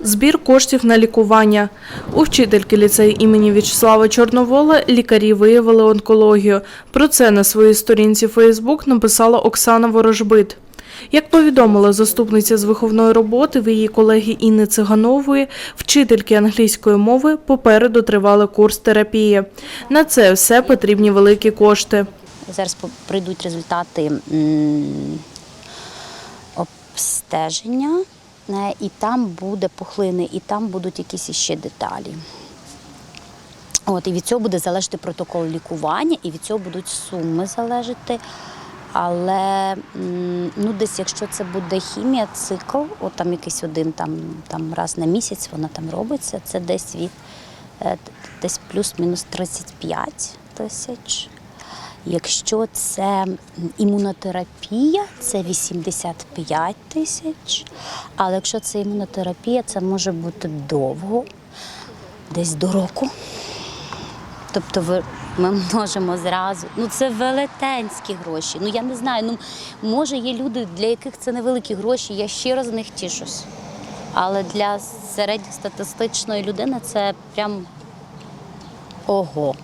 Збір коштів на лікування. У вчительки ліцею імені В'ячеслава Чорновола лікарі виявили онкологію. Про це на своїй сторінці Фейсбук написала Оксана Ворожбит. Як повідомила заступниця з виховної роботи в її колеги Інни Циганової, вчительки англійської мови попереду тривали курс терапії. На це все потрібні великі кошти. Зараз прийдуть результати обстеження, і там буде пухлини, і там будуть якісь іще деталі. От, і від цього буде залежати протокол лікування, і від цього будуть суми залежати. Але ну, десь, якщо це буде хімія, цикл, от там якийсь один там, там раз на місяць вона там робиться, це десь від е, десь плюс-мінус 35 тисяч. Якщо це імунотерапія, це 85 тисяч. Але якщо це імунотерапія, це може бути довго, десь до року. Тобто ви- ми можемо зразу. Ну це велетенські гроші. Ну я не знаю. Ну може є люди, для яких це невеликі гроші. Я щиро з них тішусь. Але для середньостатистичної людини це прям ого.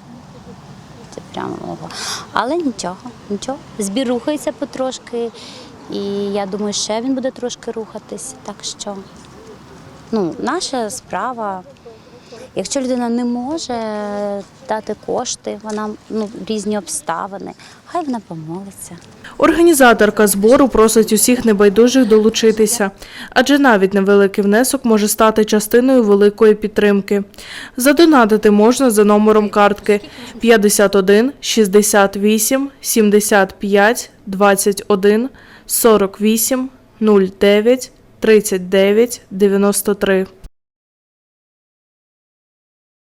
Прямо мова. Але нічого, нічого. Збір рухається потрошки. І я думаю, ще він буде трошки рухатись. Так що ну, наша справа. Якщо людина не може дати кошти, вона ну, різні обставини, хай вона помолиться. Організаторка збору просить усіх небайдужих долучитися, адже навіть невеликий внесок може стати частиною великої підтримки. Задонатити можна за номером картки 51 68 75 21 48 09 39 93.